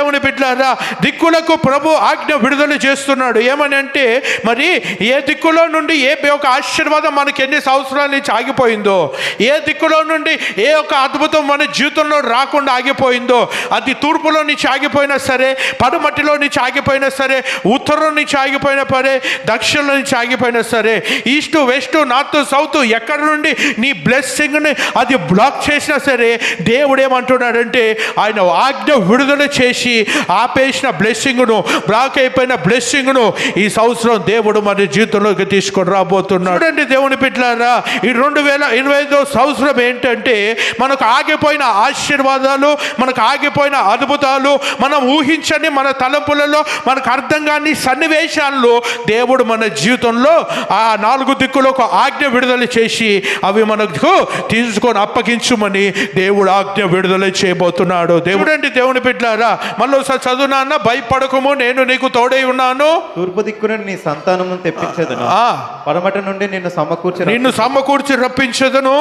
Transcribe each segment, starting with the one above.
దేవుని బిడ్డారా దిక్కులకు ప్రభు ఆజ్ఞ విడుదల చేస్తున్నాడు. ఏమని అంటే మరి ఏ దిక్కులో నుండి ఏ ఒక ఆశీర్వాదం మనకి ఎన్ని సంవత్సరాల నుంచి ఆగిపోయిందో ఏ దిక్కులో నుండి ఏ ఒక అద్భుతం మన జీవితంలో రాకుండా ఆగిపోయిందో అది తూర్పులో నుంచి ఆగిపోయినా సరే పడమటిలో నుంచి ఆగిపోయినా సరే ఉత్తరం నుంచి ఆగిపోయినా సరే దక్షిణంలో నుంచి ఆగిపోయినా సరే ఈస్ట్ వెస్ట్ నార్త్ సౌత్ ఎక్కడి నుండి నీ బ్లెస్సింగ్ని అది బ్లాక్ చేసినా సరే దేవుడు ఏమంటున్నాడంటే ఆయన ఆజ్ఞ విడుదల చేసి ఆపేసిన బ్లెస్సింగ్ను బ్లాక్ అయిపోయిన బ్లెస్సింగ్ను ఈ సంవత్సరం దేవుడు మన జీవితంలోకి తీసుకొని రాబోతున్నాడు. చూడండి దేవుని బిడ్డలారా ఈ రెండు వేల ఇరవై ఐదో సంవత్సరం ఏంటంటే మనకు ఆగిపోయిన ఆశీర్వాదాలు మనకు ఆగిపోయిన అద్భుతాలు మనం ఊహించని మన తలంపులలో మనకు అర్థం కాని సన్నివేశాల్లో దేవుడు మన జీవితంలో ఆ నాలుగు దిక్కులకు ఆజ్ఞ విడుదల చేసి అవి మనకు తీసుకొని అప్పగించుమని దేవుడు ఆజ్ఞ విడుదల చేయబోతున్నాడు. దేవుడు అంటే దేవుని బిడ్డారా మళ్ళీ ఒకసారి చదువునాన్న భయపడకము నేను నీకు తోడై ఉన్నాను. తూర్పు దిక్కున నీ సంతానము తెప్పించదును. ఆ. పడమట నుండి నిన్ను సమకూర్చి నిన్ను సమకూర్చి రప్పించదను.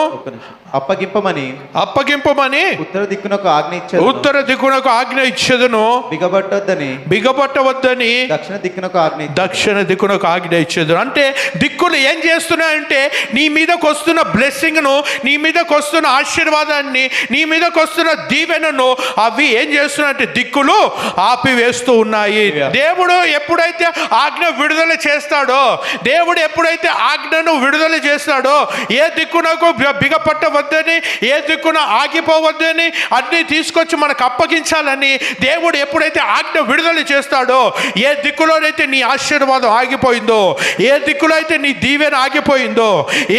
అప్పగింపమని అప్పగింపమని ఉత్తర దిక్కునకు ఆజ్ఞ ఇచ్చేది ఉత్తర దిక్కునకు ఆజ్ఞ ఇచ్చేదను. బిగబట్టొద్దని బిగపట్టవద్దని దక్షిణ దిక్కునకు ఆజ్ఞ. దక్షిణ దిక్కునకు ఆజ్ఞ ఇచ్చేది అంటే దిక్కులు ఏం చేస్తున్నాయంటే నీ మీదకి వస్తున్న బ్లెస్సింగ్ను నీ మీదకి వస్తున్న ఆశీర్వాదాన్ని నీ మీదకి వస్తున్న దీవెనను అవి ఏం చేస్తున్నాయంటే దిక్కులు ఆపివేస్తూ ఉన్నాయి. దేవుడు ఎప్పుడైతే ఆజ్ఞ విడుదల చేస్తాడో దేవుడు ఎప్పుడైతే ఆజ్ఞను విడుదల చేస్తాడో ఏ దిక్కునకు బిగపట్టవద్దని ఏ దిక్కున ఆగిపోవద్దని అన్నీ తీసుకొచ్చి మనకు అప్పగించాలని దేవుడు ఎప్పుడైతే ఆజ్ఞ విడుదల చేస్తాడో ఏ దిక్కులోనైతే నీ ఆశీర్వాదం ఆగిపోయిందో ఏ దిక్కులో అయితే నీ దీవెన ఆగిపోయిందో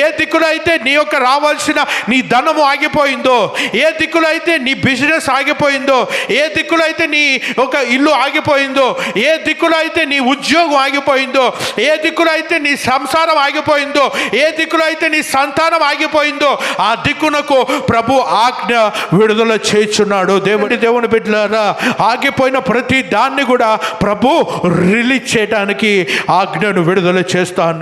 ఏ దిక్కులో అయితే నీ యొక్క రావాల్సిన నీ ధనము ఆగిపోయిందో ఏ దిక్కులో అయితే నీ బిజినెస్ ఆగిపోయిందో ఏ దిక్కులో అయితే నీ ఒక ఇల్లు ఆగిపోయిందో ఏ దిక్కులో అయితే నీ ఉద్యోగం ఆగిపోయిందో ఏ దిక్కులో అయితే నీ సంసారం ఆగిపోయిందో ఏ దిక్కులో అయితే నీ సంతానం ఆగిపోయిందో ఆ దిక్కునకు ప్రభు ఆజ్ఞ విడుదల చేస్తున్నాడు. దేవుడి దేవుని బిడ్డలారా ఆగిపోయిన ప్రతి దాన్ని కూడా ప్రభు రిలీజ్ చేయడానికి ఆజ్ఞను విడుదల చేస్తాను.